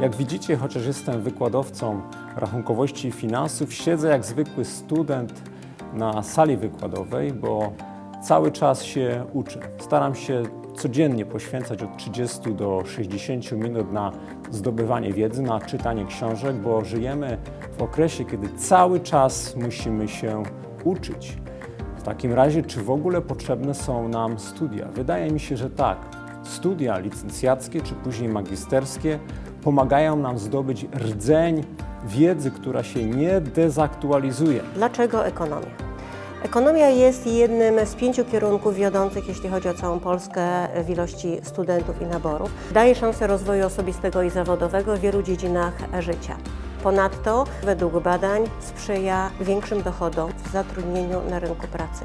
Jak widzicie, chociaż jestem wykładowcą rachunkowości i finansów, siedzę jak zwykły student na sali wykładowej, bo cały czas się uczę. Staram się codziennie poświęcać od 30 do 60 minut na zdobywanie wiedzy, na czytanie książek, bo żyjemy w okresie, kiedy cały czas musimy się uczyć. W takim razie, czy w ogóle potrzebne są nam studia? Wydaje mi się, że tak. Studia licencjackie czy później magisterskie pomagają nam zdobyć rdzeń wiedzy, która się nie dezaktualizuje. Dlaczego ekonomia? Ekonomia jest jednym z pięciu kierunków wiodących, jeśli chodzi o całą Polskę, w ilości studentów i naborów. Daje szansę rozwoju osobistego i zawodowego w wielu dziedzinach życia. Ponadto, według badań, sprzyja większym dochodom w zatrudnieniu na rynku pracy.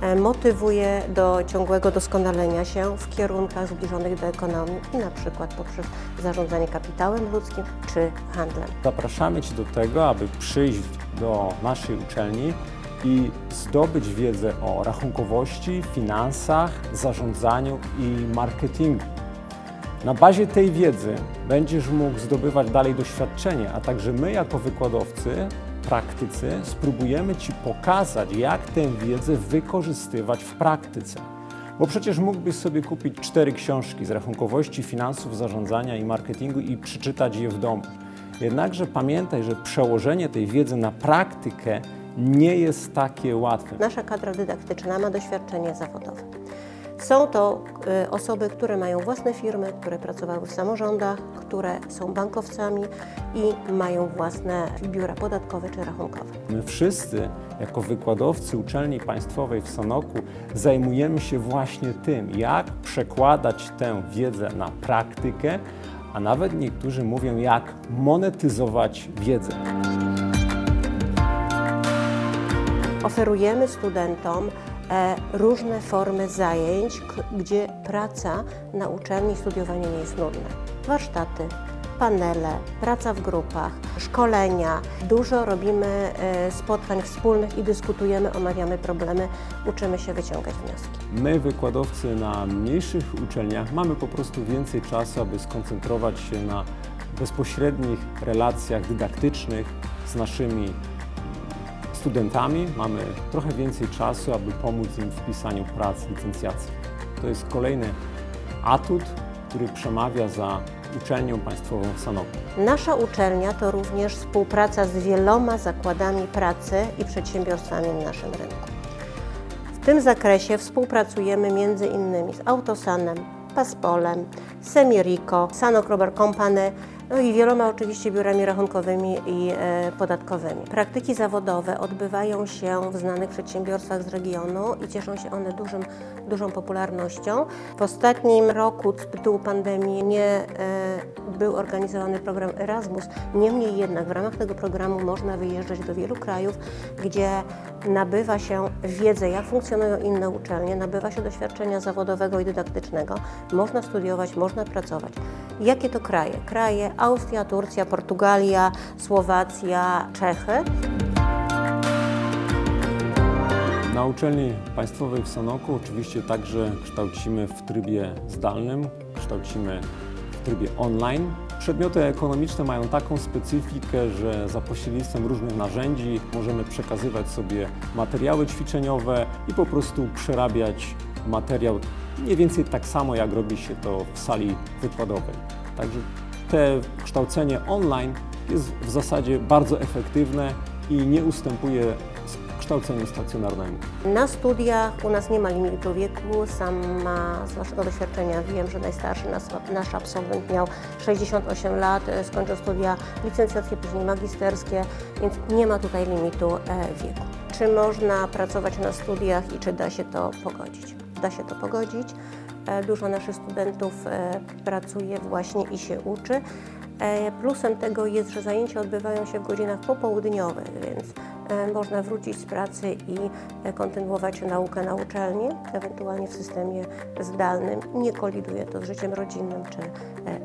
E, Motywuje do ciągłego doskonalenia się w kierunkach zbliżonych do ekonomii, na przykład poprzez zarządzanie kapitałem ludzkim czy handlem. Zapraszamy Cię do tego, aby przyjść do naszej uczelni i zdobyć wiedzę o rachunkowości, finansach, zarządzaniu i marketingu. Na bazie tej wiedzy będziesz mógł zdobywać dalej doświadczenie, a także my, jako wykładowcy, praktycy, spróbujemy Ci pokazać, jak tę wiedzę wykorzystywać w praktyce. Bo przecież mógłbyś sobie kupić cztery książki z rachunkowości, finansów, zarządzania i marketingu i przeczytać je w domu. Jednakże pamiętaj, że przełożenie tej wiedzy na praktykę nie jest takie łatwe. Nasza kadra dydaktyczna ma doświadczenie zawodowe. Są to y, osoby, które mają własne firmy, które pracowały w samorządach, które są bankowcami i mają własne biura podatkowe czy rachunkowe. My wszyscy, jako wykładowcy uczelni państwowej w Sanoku, zajmujemy się właśnie tym, jak przekładać tę wiedzę na praktykę, a nawet niektórzy mówią, jak monetyzować wiedzę. Oferujemy studentom różne formy zajęć, gdzie praca na uczelni, studiowanie nie jest nudne. Warsztaty, panele, praca w grupach, szkolenia. Dużo robimy e, spotkań wspólnych i dyskutujemy, omawiamy problemy, uczymy się wyciągać wnioski. My, wykładowcy na mniejszych uczelniach, mamy po prostu więcej czasu, aby skoncentrować się na bezpośrednich relacjach dydaktycznych z naszymi studentami. Mamy trochę więcej czasu, aby pomóc im w pisaniu prac licencjackich. To jest kolejny atut, który przemawia za uczelnią państwową w Sanoku. Nasza uczelnia to również współpraca z wieloma zakładami pracy i przedsiębiorstwami na naszym rynku. W tym zakresie współpracujemy między innymi z Autosanem, Paspolem, Semirico, Sanok Robert Company, no i wieloma oczywiście biurami rachunkowymi i e, podatkowymi. Praktyki zawodowe odbywają się w znanych przedsiębiorstwach z regionu i cieszą się one dużym, dużą popularnością. W ostatnim roku z tytułu pandemii nie e, był organizowany program Erasmus, niemniej jednak w ramach tego programu można wyjeżdżać do wielu krajów, gdzie nabywa się wiedzę, jak funkcjonują inne uczelnie, nabywa się doświadczenia zawodowego i dydaktycznego, można studiować, można pracować. Jakie to kraje? Kraje Austria, Turcja, Portugalia, Słowacja, Czechy. Na uczelni państwowej w Sanoku oczywiście także kształcimy w trybie zdalnym, kształcimy w trybie online. Przedmioty ekonomiczne mają taką specyfikę, że za pośrednictwem różnych narzędzi możemy przekazywać sobie materiały ćwiczeniowe i po prostu przerabiać materiał mniej więcej tak samo, jak robi się to w sali wykładowej. Także te kształcenie online jest w zasadzie bardzo efektywne i nie ustępuje kształceniu stacjonarnemu. Na studiach u nas nie ma limitu wieku. Sama z naszego doświadczenia wiem, że najstarszy nas, nasz absolwent miał 68 lat, e, skończył studia licencjackie, później magisterskie, więc nie ma tutaj limitu e, wieku. Czy można pracować na studiach i czy da się to pogodzić? Da się to pogodzić. E, Dużo naszych studentów e, pracuje właśnie i się uczy. E, Plusem tego jest, że zajęcia odbywają się w godzinach popołudniowych, więc można wrócić z pracy i kontynuować naukę na uczelni, ewentualnie w systemie zdalnym. Nie koliduje to z życiem rodzinnym czy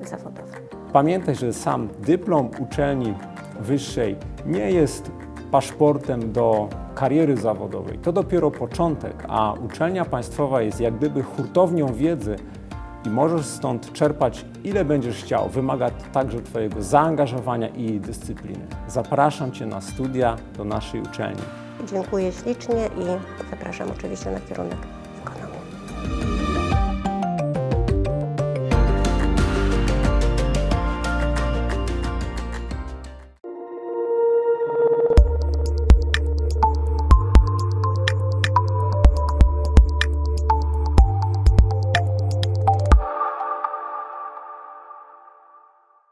zawodowym. Pamiętaj, że sam dyplom uczelni wyższej nie jest paszportem do kariery zawodowej. To dopiero początek, a uczelnia państwowa jest jak gdyby hurtownią wiedzy, i możesz stąd czerpać ile będziesz chciał. Wymaga także Twojego zaangażowania i dyscypliny. Zapraszam Cię na studia do naszej uczelni. Dziękuję ślicznie i zapraszam oczywiście na kierunek